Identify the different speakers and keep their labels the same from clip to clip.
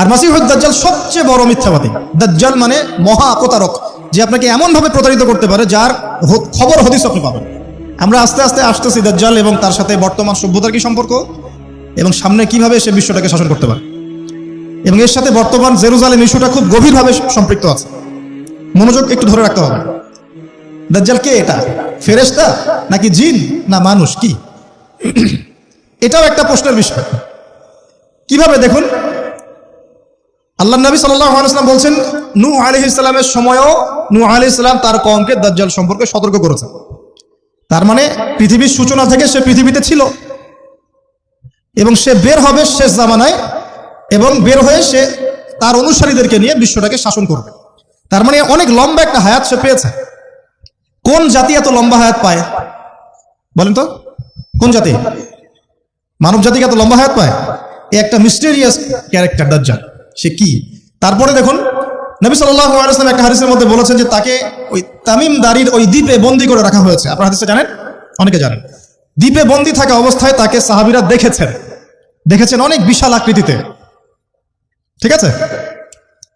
Speaker 1: আর মাসিহুদ দাজ্জাল সবচেয়ে বড় মিথ্যাবাদী। দাজ্জাল মানে মহা প্রতারক, যে আপনাকে এমনভাবে প্রতারিত করতে পারে যার খবর হদিস আপনি পাবেন। আমরা আস্তে আস্তে আসতেছি দাজ্জাল এবং তার সাথে বর্তমান সভ্যতার কি সম্পর্ক এবং সামনে কীভাবে সে বিশ্বটাকে শাসন করতে পারে। এবং এর সাথে বর্তমান জেরুজালেম ইস্যুটা খুব গভীরভাবে সম্পৃক্ত আছে। মনোযোগ একটু ধরে রাখতে হবে। দাজ্জাল কে এটা? ফেরেশতা নাকি জিন না মানুষ, কি? এটাও একটা প্রশ্নের বিষয়। কীভাবে দেখুন আল্লাহ নবী সাল্লাম বলছেন নূ আলি ইসলামের সময়ও নু আলি ইসলাম তার কমকে দাজ্জাল সম্পর্কে সতর্ক করেছেন তার মানে পৃথিবীর সূচনা থেকে সে পৃথিবীতে ছিল। এবং সে বের হবে শেষ জামানায় এবং বের হয়ে সে তার অনুসারীদেরকে নিয়ে বিশ্বটাকে শাসন করবে। তার মানে অনেক লম্বা একটা হায়াত সে পেয়েছে। কোন জাতি এত লম্বা হায়াত পায়? বলেন তো, কোন জাতি? মানব জাতিকে এত লম্বা হায়াত পায়? এ একটা মিস্টেরিয়াস ক্যারেক্টার দাজ্জাল। সে কি? তারপরে দেখুন, নবী সাল্লাল্লাহু আলাইহি ওয়াসাল্লাম একটা হাদিসের মধ্যে বলেছেন যে তাকে ওই তামিম দারির ওই দ্বীপে বন্দি করে রাখা হয়েছে। আপনারা হাদিসটা জানেন? অনেকে জানেন। দ্বীপে বন্দি থাকা অবস্থায় তাকে সাহাবীরা দেখেছেন। দেখেছেন অনেক বিশাল আকৃতিতে। ঠিক আছে?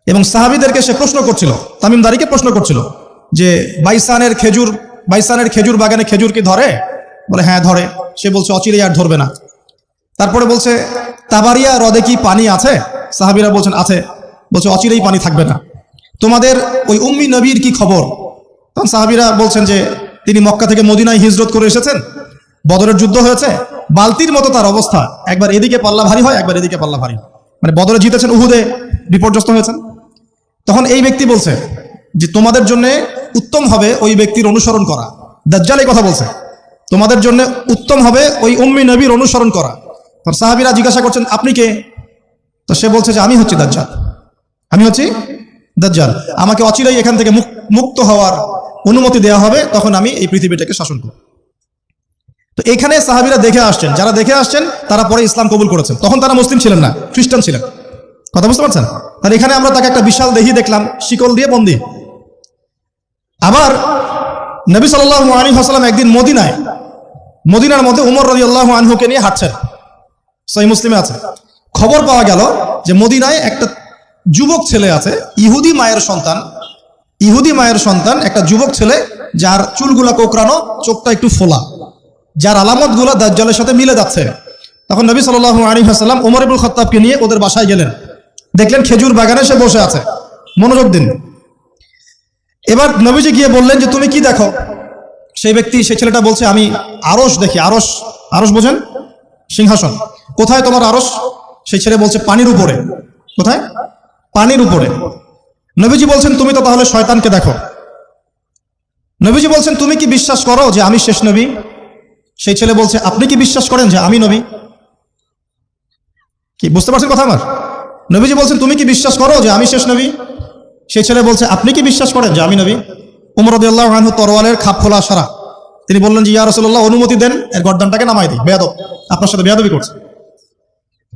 Speaker 1: এবং সাহাবীদেরকে সে প্রশ্ন করছিল, তামিম দারিকে প্রশ্ন করছিল যে, বাইসানের খেজুর বাইসানের খেজুর বাগানে খেজুর কি ধরে? বলে হ্যাঁ ধরে। সে বলছে, অচিরেই আর ধরবে না। তারপরে বলছে, তাবারিয়া হ্রদে কি পানি আছে? সাহাবিরা বলছেন, আছে। বলছে, অচিরেই পানি থাকবে না। তোমাদের ওই উম্মি নবীর কি খবর? তখন সাহাবিরা বলছেন যে, তিনি মক্কা থেকে মদিনায় হিজরত করে এসেছেন। বদরের যুদ্ধ হয়েছে। বালতির মতো তার অবস্থা। একবার এদিকে পাল্লা ভারী হয়, একবার এদিকে পাল্লা ভারী মানে বদরে জিতেছেন, উহুদে বিপর্যস্ত হয়েছেন। তখন এই ব্যক্তি বলছে যে, তোমাদের জন্য উত্তম হবে ওই ব্যক্তির অনুসরণ করা। দাজ্জাল এই কথা বলছে। তোমাদের জন্য উত্তম হবে ওই উম্মি নবীর অনুসরণ করা। তখন সাহাবিরা জিজ্ঞাসা করছেন, আপনি কে? তো সে বলছে যে, আমি হচ্ছি দাজ্জাল। আমি হচ্ছি দাজ্জাল। আমাকে অচিরেই এখান থেকে মুক- মুক্ত হওয়ার অনুমতি দেওয়া হবে, তখন আমি এই পৃথিবীটাকে শাসন করব। তো এখানে সাহাবিরা দেখে আসছেন, যারা দেখে আসছেন, তারা পরে ইসলাম কবুল করেছেন। তখন তারা মুসলিম ছিলেন না, খ্রিস্টান ছিলেন। কথা বুঝতে পারছেন? তাহলে এখানে আমরা তাকে একটা বিশাল দেহি দেখলাম, শিকল দিয়ে বন্দি। আবার নবী সাল্লাহ আলী হাসালাম একদিন মদিনায়, মদিনার মধ্যে উমর রবি আল্লাহ আনহুকে নিয়ে হাঁটছেন। সহি মুসলিমে আছে। খবর পাওয়া গেল যে মদিনায় একটা যুবক ছেলে আছে, ইহুদি মায়ের সন্তান। ইহুদি মায়ের সন্তান একটা যুবক ছেলে যার চুলগুলা কোকড়ানো, চোখটা একটু ফোলা। যার আলামতগুলো দাজ্জালের সাথে মিলে যাচ্ছে। তখন নবী সাল্লাহ আলী হাসাল্লাম উমর ইবুল নিয়ে ওদের বাসায় গেলেন। দেখলেন খেজুর বাগানে সে বসে আছে। মনোযোগ দিন। এবার নবীজি গিয়ে বললেন যে, তুমি কি দেখো? সেই ব্যক্তি, সেই ছেলেটা বলছে, আমি আরস দেখি আরস আরস বোঝেন? সিংহাসন। কোথায় তোমার আরস? সেই ছেলে বলছে, পানির উপরে। কোথায়? পানির উপরে। নবীজি বলছেন, তুমি তো তাহলে শয়তানকে দেখো। নবীজি বলছেন, তুমি কি বিশ্বাস করো যে আমি শেষ নবী? সেই ছেলে বলছে, আপনি কি বিশ্বাস করেন যে আমি নবী? কি, বুঝতে পারছেন কথা আমার? নবীজি বলছেন, তুমি কি বিশ্বাস করো যে আমি শেষ নবী? সেই ছেলে বলছে, আপনি কি বিশ্বাস করেন যে আমি নবী? উমর রদিয়াল্লাহ তরওয়ালের খাপ খোলা সারা। তিনি বললেন যে, ইয়া রসুল্লাহ অনুমতি দেন, এর গর্দানটাকে নামাই দিই। বেয়াদব। আপনার সাথে বেয়াদবি করছে।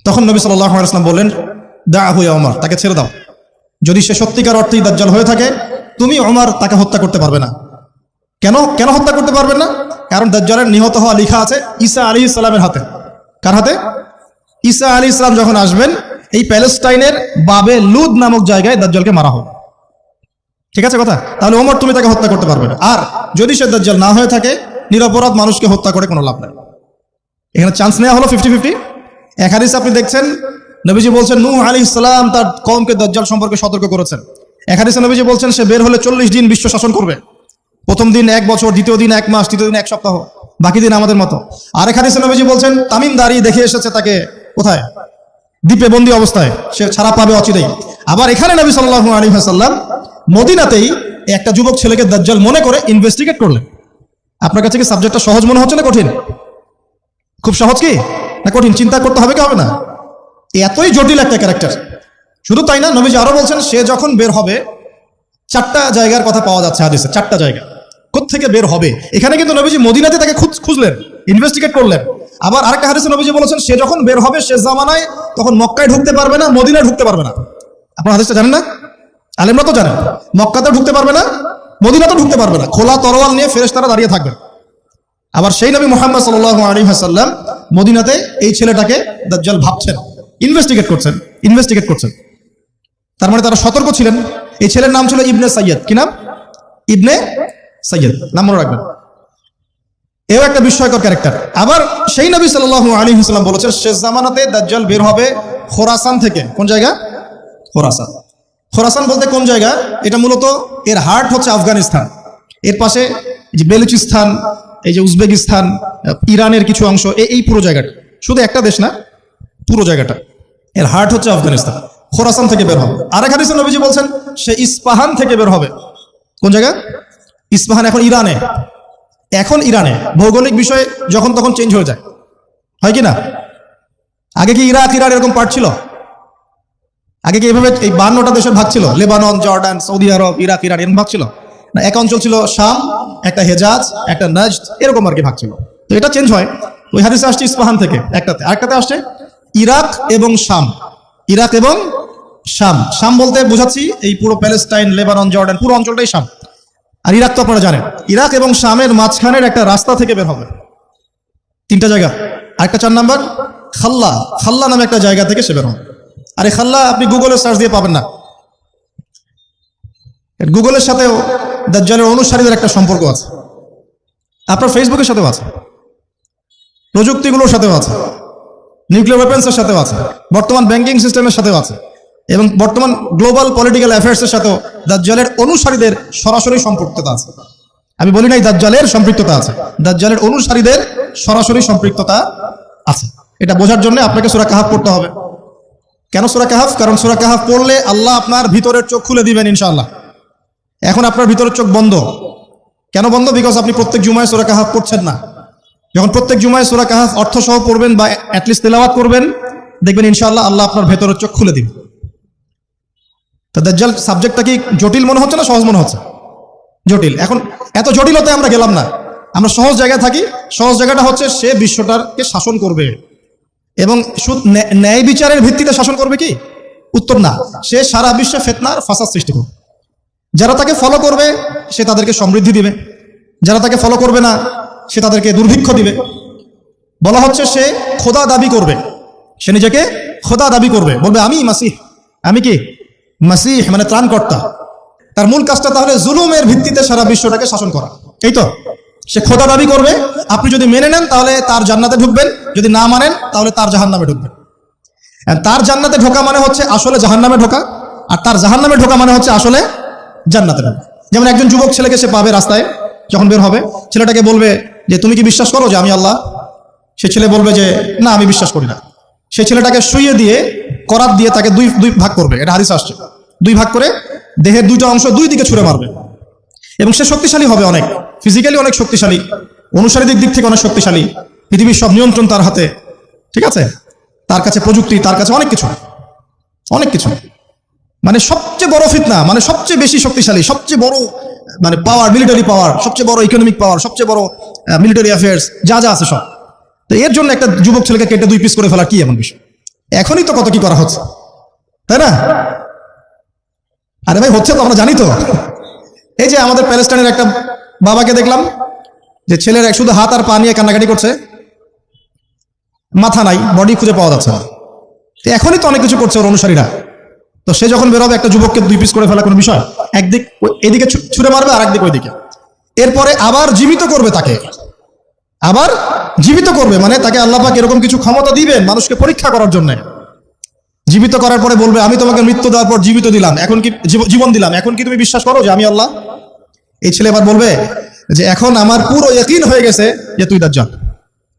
Speaker 1: তখন নবী সাল্লাহ আসলাম বললেন দা হুয়া ওমর তাকে ছেড়ে দাও। যদি সে সত্যিকার অর্থেই দাজ্জাল হয়ে থাকে, তুমি ওমর তাকে হত্যা করতে পারবে না। কেন? কেন হত্যা করতে পারবেন না? কারণ দাজ্জালের নিহত হওয়া লেখা আছে ঈসা আলী ইসলামের হাতে। কার হাতে? ঈসা আলী ইসলাম যখন আসবেন, এই প্যালেস্টাইনের বাবে লুদ নামক জায়গায় দাজ্জালকে মারা হবে। ঠিক আছে কথা? তাহলে ওমর তুমি তাকে হত্যা করতে পারবে না। আর যদি সে দাজ্জাল না হয়ে থাকে, নিরপরাধ মানুষকে হত্যা করে কোনো লাভ নাই। এখানে চান্স নেওয়া হলো ফিফটি ফিফটি এক হাদিস আপনি দেখছেন, নবীজি বলছেন, নূহ আলী ইসলাম তার কমকে দাজ্জাল সম্পর্কে সতর্ক করেছেন। এক হাদিসে নবীজি বলছেন, সে বের হলে চল্লিশ দিন বিশ্ব শাসন করবে। প্রথম দিন এক বছর, দ্বিতীয় দিন এক মাস, তৃতীয় দিন এক সপ্তাহ, বাকি দিন আমাদের মতো। আরেক হাদিসে নবীজি বলছেন, তামিম দাঁড়িয়ে দেখে এসেছে তাকে কোথায়? দ্বীপে বন্দি অবস্থায়, সে ছাড়া পাবে অচিরেই। আবার এখানে নবী সাল্লাহ আলী হাসাল্লাম মদিনাতেই একটা যুবক ছেলেকে দাজ্জাল মনে করে ইনভেস্টিগেট করলেন। আপনার কাছে কি সাবজেক্টটা সহজ মনে হচ্ছে না কঠিন? খুব সহজ কি? না, কঠিন চিন্তা করতে হবে কি হবে না? এতই জটিল একটা ক্যারেক্টার শুধু তাই না, নবীজি আরও বলছেন, সে যখন বের হবে, চারটা জায়গার কথা পাওয়া যাচ্ছে হাদিসে, চারটা জায়গা। থেকে বের হবে? এখানে কিন্তু নবীজি মদিনাতে তাকে খুঁজ- খুঁজলেন ইনভেস্টিগেট করলেন। আবার আরেকটা হাদিসে নবীজি বলেছেন, সে যখন বের হবে, সে জামানায় তখন মক্কায় ঢুকতে পারবে না, মদিনায় ঢুকতে পারবে না। আপনার হাদিসটা জানেন না? আলেমরা তো জানেন। মক্কাতেও ঢুকতে পারবে না, মদিনাতেও ঢুকতে পারবে না। খোলা তরোয়াল নিয়ে ফেরেশতারা দাঁড়িয়ে থাকবেন। আবার সেই নবী মোহাম্মদ হাসাল্লাম মদিনাতে এই ছেলেটাকে দাজ্জাল ভাবছেন ইনভেস্টিগেট করছেন ইনভেস্টিগেট করছেন। তার মানে তারা সতর্ক ছিলেন। এই ছেলের নাম ছিল ইবনে সৈয়দ কি নাম? ইবনে সৈয়দ নাম মনে রাখবেন। এও একটা বিস্ময়কর ক্যারেক্টার। আবার সেই নবী সাল্লাল্লাহু আলী হাসলাম বলেছেন, শেষ জামানাতে দাজ্জাল বের হবে খোরাসান থেকে। কোন জায়গা? খোরাসান। খোরাসান বলতে কোন জায়গা? এটা মূলত এর হার্ট হচ্ছে আফগানিস্তান। এর পাশে বেলুচিস্তান এই যে উজবেকিস্তান ইরানের কিছু অংশ এই পুরো জায়গাটা। শুধু একটা দেশ না, পুরো জায়গাটা। এর হার্ট হচ্ছে আফগানিস্তান। খোরাসান থেকে বের হবে। আরেক হাদিসে নবীজি বলছেন, সে ইস্পাহান থেকে বের হবে। কোন জায়গা? ইস্পাহান এখন ইরানে। এখন ইরানে। ভৌগোলিক বিষয়ে যখন তখন চেঞ্জ হয়ে যায়। হয় কি না? আগে কি ইরাক, ইরান এরকম পার্ট ছিল? আগে কি এভাবে এই বান্নটা দেশের ভাগ ছিল? Lebanon, Jordan, Saudi Arab, Iraq, Iran এরকম ভাগ ছিল? না, এক অঞ্চল ছিল শাম, একটা হেজাজ, একটা নজদ, এরকম আর কি ভাগ ছিল। তো এটা চেঞ্জ হয়। ওই হাদিসে আসছে ইস্পাহান থেকে, একটাতে। আরেকটাতে আসছে ইরাক এবং শাম। ইরাক এবং শাম। শাম বলতে বোঝাচ্ছি, এই পুরো প্যালেস্টাইন, লেবানন, জর্ডান, পুরো অঞ্চলটাই শাম। আর ইরাক তো আপনারা জানেন। ইরাক এবং শামের মাঝখানের একটা রাস্তা থেকে বের হবে। তিনটা জায়গা। আরেকটা চার নাম্বার, খাল্লা। খাল্লা নামে একটা জায়গা থেকে সে বের হবে। আর এই খাল্লা আপনি গুগলে সার্চ দিয়ে পাবেন না। গুগলের সাথেও দাজ্জালের অনুসারীদের একটা সম্পর্ক আছে। আপনার ফেসবুকের সাথেও আছে। প্রযুক্তিগুলোর সাথেও আছে। নিউক্লিয়ার ওয়েপেন্সের সাথেও আছে। বর্তমান ব্যাংকিং সিস্টেমের সাথেও আছে। এবং বর্তমান গ্লোবাল পলিটিক্যাল অ্যাফেয়ার্সের সাথেও দাজ্জালের অনুসারীদের সরাসরি সম্পৃক্ততা আছে। আমি বলি নাই দাজ্জালের সম্পৃক্ততা আছে। দাজ্জালের অনুসারীদের সরাসরি সম্পৃক্ততা আছে। এটা বোঝার জন্য আপনাকে সুরা কাহাফ পড়তে হবে। কেন সুরা কাহাফ? কারণ সুরা কাহাফ পড়লে আল্লাহ আপনার ভিতরের চোখ খুলে দিবেন ইনশাআল্লাহ। এখন আপনার ভিতরের চোখ বন্ধ। কেন বন্ধ? বিকজ আপনি প্রত্যেক জুমায় সুরা কাহাফ পড়ছেন না। যখন প্রত্যেক জুমায় সুরা কাহাফ অর্থ সহ পড়বেন বা অ্যাটলিস্ট তেলাওয়াত করবেন, দেখবেন ইনশাআল্লাহ আল্লাহ আপনার ভেতরের চোখ খুলে দিবেন তো দাজ্জাল সাবজেক্টটা কি জটিল মনে হচ্ছে না সহজ মনে হচ্ছে? জটিল। এখন এত জটিলতায় আমরা গেলাম না। আমরা সহজ জায়গায় থাকি। সহজ জায়গাটা হচ্ছে সে বিশ্বটাকে শাসন করবে। এবং ন্যায়- বিচারের ভিত্তিতে শাসন করবে কি? উত্তর না। সে সারা বিশ্বে ফেতনার ফাসাদ সৃষ্টি করবে। যারা তাকে ফলো করবে, সে তাদেরকে সমৃদ্ধি দিবে। যারা তাকে ফলো করবে না, সে তাদেরকে দুর্ভিক্ষ দিবে। বলা হচ্ছে সে খোদা দাবি করবে। সে নিজেকে খোদা দাবি করবে। বলবে, আমি মাসিহ। আমি কি? মাসিহ মানে ত্রাণকর্তা। তার মূল কাজটা তাহলে জুলুমের ভিত্তিতে সারা বিশ্বটাকে শাসন করা। এই তো। সে খোদা দাবি করবে। আপনি যদি মেনে নেন, তাহলে তার জান্নাতে ঢুকবেন। যদি না মানেন, তাহলে তার জাহান্নামে ঢুকবেন। তার জান্নাতে ঢোকা মানে হচ্ছে আসলে জাহান্নামে ঢোকা। আর তার জাহান্নামে ঢোকা মানে হচ্ছে আসলে জান্নাতে ঢোকা যেমন একজন যুবক ছেলেকে সে পাবে রাস্তায়, যখন বের হবে, ছেলেটাকে বলবে যে, তুমি কি বিশ্বাস করো যে আমি আল্লাহ? সে ছেলে বলবে যে, না, আমি বিশ্বাস করি না। সে ছেলেটাকে শুয়ে দিয়ে করাত দিয়ে তাকে দুই দুই ভাগ করবে। এটা হাদিস আসছে। দুই ভাগ করে দেহের দুইটা অংশ দুই দিকে ছুঁড়ে মারবে। এবং সে শক্তিশালী হবে অনেক। ফিজিক্যালি অনেক শক্তিশালী। অনুসারীদের দিক থেকে অনেক শক্তিশালী। পৃথিবীর সব নিয়ন্ত্রণ তার হাতে। ঠিক আছে? তার কাছে প্রযুক্তি, তার কাছে অনেক কিছু। অনেক কিছু। মানে সবচেয়ে বড় ফিতনা মানে সবচেয়ে বেশি শক্তিশালী, সবচেয়ে বড় মানে পাওয়ার মিলিটারি পাওয়ার সবচেয়ে বড় ইকোনমিক পাওয়ার সবচেয়ে বড় মিলিটারি অ্যাফেয়ার্স যা যা আছে সব। তো এর জন্য একটা যুবক ছেলেকে কেটে দুই পিস করে ফেলা কি এমন বিষয়? এখনই তো কত কি করা হচ্ছে, তাই না? আরে ভাই, হচ্ছে তো, আমরা জানি তো। এই যে আমাদের প্যালেস্টাইনের একটা বাবাকে দেখলাম, যে ছেলের এক শুধু হাত আর পা নিয়ে কান্নাকাটি করছে, মাথা নাই বডি খুঁজে পাওয়া যাচ্ছে না। এখনই তো অনেক কিছু করছে ওর অনুসারীরা। তো সে যখন বেরোবে একটা যুবককে দুই পিস করে ফেলা কোনো বিষয়? একদিক এদিকে ছুঁড়ে মারবে, আর একদিক ওইদিকে। এরপরে আবার জীবিত করবে তাকে। আবার জীবিত করবে মানে তাকে আল্লাহ পাক এরকম কিছু ক্ষমতা দিবেন মানুষকে পরীক্ষা করার জন্য। জীবিত করার পরে বলবে, আমি তোমাকে মৃত্যু দেওয়ার পর জীবিত দিলাম। এখন কি জীবন দিলাম। এখন কি তুমি বিশ্বাস করো যে আমি আল্লাহ? এই ছেলে এবার বলবে যে, এখন আমার পুরো ইয়কিন হয়ে গেছে যে তুই দাজ্জাল।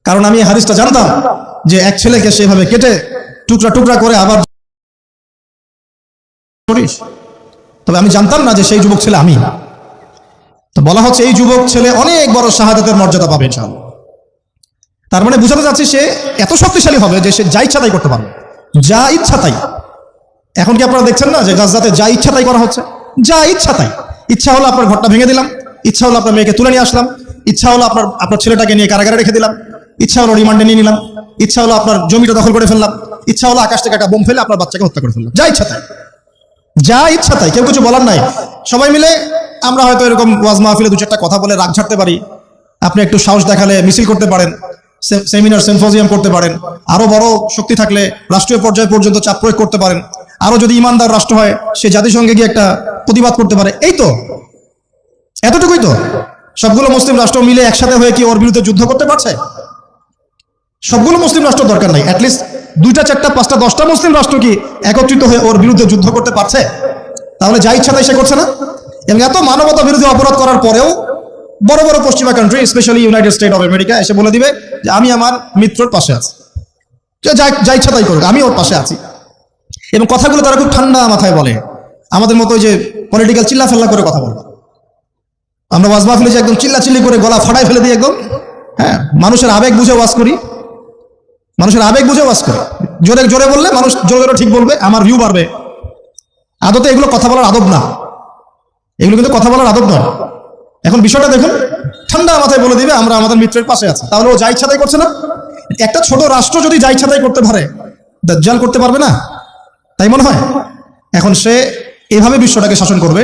Speaker 1: কারণ আমি এই হাদিসটা জানতাম যে এক ছেলেকে সেভাবে কেটে টুকরা টুকরা করে আবার করিস? তবে আমি জানতাম না যে সেই যুবক ছেলে আমি। তো বলা হচ্ছে এই যুবক ছেলে অনেক বড় শাহাদাতের মর্যাদা পাবে, ইনশাআল্লাহ। তার মানে বোঝাতে যাচ্ছে সে এত শক্তিশালী হবে যে সে যা ইচ্ছা তাই করতে পারবে। যা ইচ্ছা তাই। এখন কি আপনারা দেখছেন না যে গাছদাতে যা ইচ্ছা তাই করা হচ্ছে? যা ইচ্ছা তাই। ইচ্ছা হলো আপনার ঘরটা ভেঙে দিলাম। ইচ্ছা হলো আপনার মেয়েকে তুলে নিয়ে আসলাম। ইচ্ছা হলো আপনার আপনার ছেলেটাকে নিয়ে কারাগারে রেখে দিলাম। ইচ্ছা হলো রিমান্ডে নিয়ে নিলাম। ইচ্ছা হলো আপনার জমিটা দখল করে ফেললাম। ইচ্ছা হলো আকাশ থেকে একটা বোম ফেলে আপনার বাচ্চাকে হত্যা করে ফেললাম। যা ইচ্ছা তাই। যা ইচ্ছা তাই, কেউ কিছু বলার নাই। সবাই মিলে আমরা হয়তো এরকম ওয়াজ মাহফিলে দু চারটা কথা বলে রাগ ঝাড়তে পারি। আপনি একটু সাহস দেখালে মিছিল করতে পারেন সেমিনার, সিম্পোজিয়াম করতে পারেন। আরও বড় শক্তি থাকলে রাষ্ট্রীয় পর্যায় পর্যন্ত চাপ প্রয়োগ করতে পারেন। আরও যদি ইমানদার রাষ্ট্র হয়, সে জাতিসংঘে গিয়ে একটা প্রতিবাদ করতে পারে। এই তো। এতটুকুই তো। সবগুলো মুসলিম রাষ্ট্র মিলে একসাথে হয়ে কি ওর বিরুদ্ধে যুদ্ধ করতে পারছে? সবগুলো মুসলিম রাষ্ট্র দরকার নাই। অ্যাটলিস্ট দুইটা, চারটা, পাঁচটা, দশটা মুসলিম রাষ্ট্র কি একত্রিত হয়ে ওর বিরুদ্ধে যুদ্ধ করতে পারছে? তাহলে যা ইচ্ছা তাই সে করছে না? এবং এত মানবতা বিরোধী অপরাধ করার পরেও বড় বড় পশ্চিমা country specially United State of America এসে বলে দিবে যে আমি আমার মিত্রর পাশে আছি। যে ইচ্ছা তাই করুক, আমি ওর পাশে আছি। এবং কথাগুলো তারা খুব ঠান্ডা মাথায় বলে। আমাদের মতো যে পলিটিক্যাল চিল্লা ফেল্লা করে কথা বলব আমরা ওয়াজ মাহফিলে যে একদম চিল্লা চিল্লি করে গলা ফাটাই ফেলে দিই একদম। হ্যাঁ মানুষের আবেগ বুঝে ওয়াজ করি। মানুষের আবেগ বুঝে ওয়াজ করি। জোরে জোরে বললে মানুষ জোরে জোরে ঠিক বলবে, আমার ভিউ বাড়বে। আদতে এগুলো কথা বলার আদব না। এগুলো কিন্তু কথা বলার আদব নয়। এখন বিষয়টা দেখুন, ঠান্ডা মাথায় বলে দিবে, আমরা আমাদের মিত্রের পাশে আছি। তাহলে ও যা ইচ্ছা তাই করছে না? একটা ছোট রাষ্ট্র যদি যা ইচ্ছা তাই করতে পারে, দাজ্জাল করতে পারবে না? তাই মনে হয়? এখন সে এভাবে বিশ্বটাকে শাসন করবে।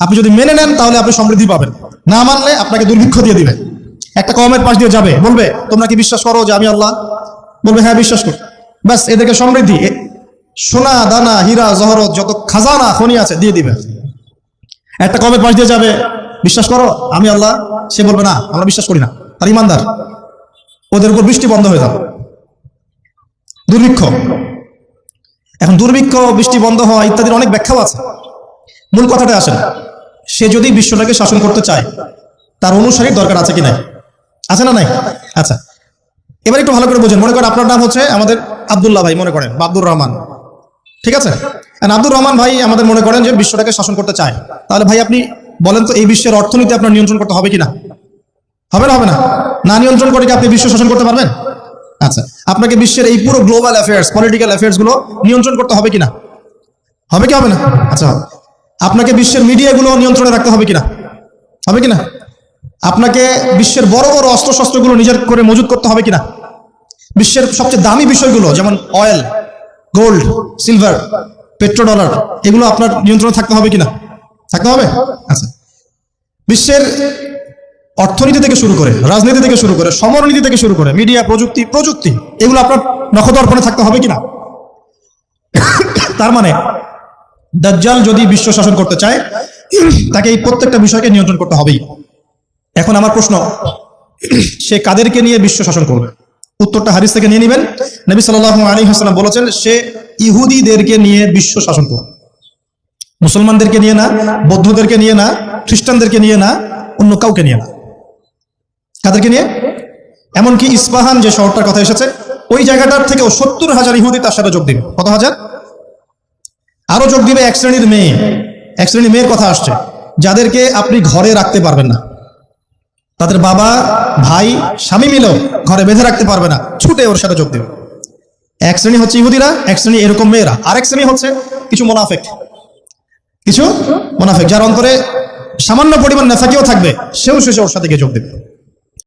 Speaker 1: আপনি যদি মেনে নেন, তাহলে আপনি সমৃদ্ধি পাবেন। না মানলে আপনাকে দুর্ভিক্ষ দিয়ে দিবে। একটা কমের পাশ দিয়ে যাবে। বলবে, তোমরা কি বিশ্বাস করো যে আমি আল্লাহ? বলবে হ্যাঁ বিশ্বাস করি। ব্যাস, এদেরকে সমৃদ্ধি সোনা, দানা, হীরা, জহরত, যত খাজানা, খনি আছে, দিয়ে দিবে। একটা কমের পাশ দিয়ে যাবে? বিশ্বাস করো, আমি আল্লাহ, সে বলবে, না, আমরা বিশ্বাস করি না। আর ইমানদার, ওদের উপর বৃষ্টি বন্ধ হয়ে যাবে। দুর্ভিক্ষ। এখন দুর্ভিক্ষ, বৃষ্টি বন্ধ হওয়া ইত্যাদির অনেক ব্যাখ্যাও আছে। মূল কথাটা আসে সে যদি বিশ্বটাকে শাসন করতে চায়, তার অনুসারীর দরকার আছে কি নাই? আছে না নাই? আচ্ছা এবার একটু ভালো করে বোঝেন। মনে করেন আপনার নাম হচ্ছে আমাদের আব্দুল্লাহ ভাই, মনে করেন, বা আব্দুর রহমান। ঠিক আছে? আব্দুর রহমান ভাই আমাদের মনে করেন যে বিশ্বটাকে শাসন করতে চায়। তাহলে ভাই আপনি বলেন তো, এই বিশ্বের অর্থনীতি আপনার নিয়ন্ত্রণ করতে হবে কিনা? হবে না হবে না? না নিয়ন্ত্রণ করে কি আপনি বিশ্ব শাসন করতে পারবেন? আচ্ছা আপনাকে বিশ্বের এই পুরো গ্লোবাল অ্যাফেয়ার্স পলিটিক্যাল অ্যাফেয়ার্সগুলো নিয়ন্ত্রণ করতে হবে কিনা? হবে কি, হবে না? আচ্ছা আপনাকে বিশ্বের মিডিয়াগুলো নিয়ন্ত্রণে রাখতে হবে কিনা? হবে কিনা? আপনাকে বিশ্বের বড় বড় অস্ত্রশস্ত্রগুলো নিজের করে মজুত করতে হবে কিনা? বিশ্বের সবচেয়ে দামি বিষয়গুলো, যেমন oil gold silver petro dollar এগুলো আপনার নিয়ন্ত্রণে থাকতে হবে কিনা? থাকতে হবে? আচ্ছা। বিশ্বের অর্থনীতি থেকে শুরু করে, রাজনীতি থেকে শুরু করে, সমরনীতি থেকে শুরু করে মিডিয়া প্রযুক্তি প্রযুক্তি, এগুলো আপনার নখদর্পণে থাকতে হবে কিনা? তার মানে দাজ্জাল যদি বিশ্ব শাসন করতে চায়, তাকে এই প্রত্যেকটা বিষয়কে নিয়ন্ত্রণ করতে হবেই। এখন আমার প্রশ্ন, সে কাদেরকে নিয়ে বিশ্ব শাসন করবে? উত্তরটা হারিস থেকে নিয়ে নেবেন। নবী সাল্লাহ আলী হাসলাম বলেছেন, সে ইহুদিদেরকে নিয়ে বিশ্ব শাসন করবে মুসলমানদেরকে নিয়ে না, বৌদ্ধদেরকে নিয়ে না, খ্রিস্টানদেরকে নিয়ে না, অন্য কাউকে নিয়ে না। কাদেরকে নিয়ে? এমনকি ইস্পাহান যে শহরটার কথা এসেছে, ওই জায়গাটার থেকেও সত্তর হাজার ইহুদি তার সাথে যোগ দিবে। কত হাজার? আরও যোগ দিবে এক শ্রেণির মেয়ে। এক শ্রেণির মেয়ের কথা আসছে, যাদেরকে আপনি ঘরে রাখতে পারবেন না। তাদের বাবা, ভাই, স্বামী মিলেও ঘরে বেঁধে রাখতে পারবে না। ছুটে ওর সাথে যোগ দেবে এক শ্রেণি হচ্ছে ইহুদিরা, এক শ্রেণি এরকম মেয়েরা। আরেক শ্রেণি হচ্ছে কিছু মোনাফেক। কিছু মোনাফেক, যার অন্তরে সামান্য পরিমাণ নেফাকিও থাকবে, সেও শেষে ওর সাথে গিয়ে যোগ দেবে।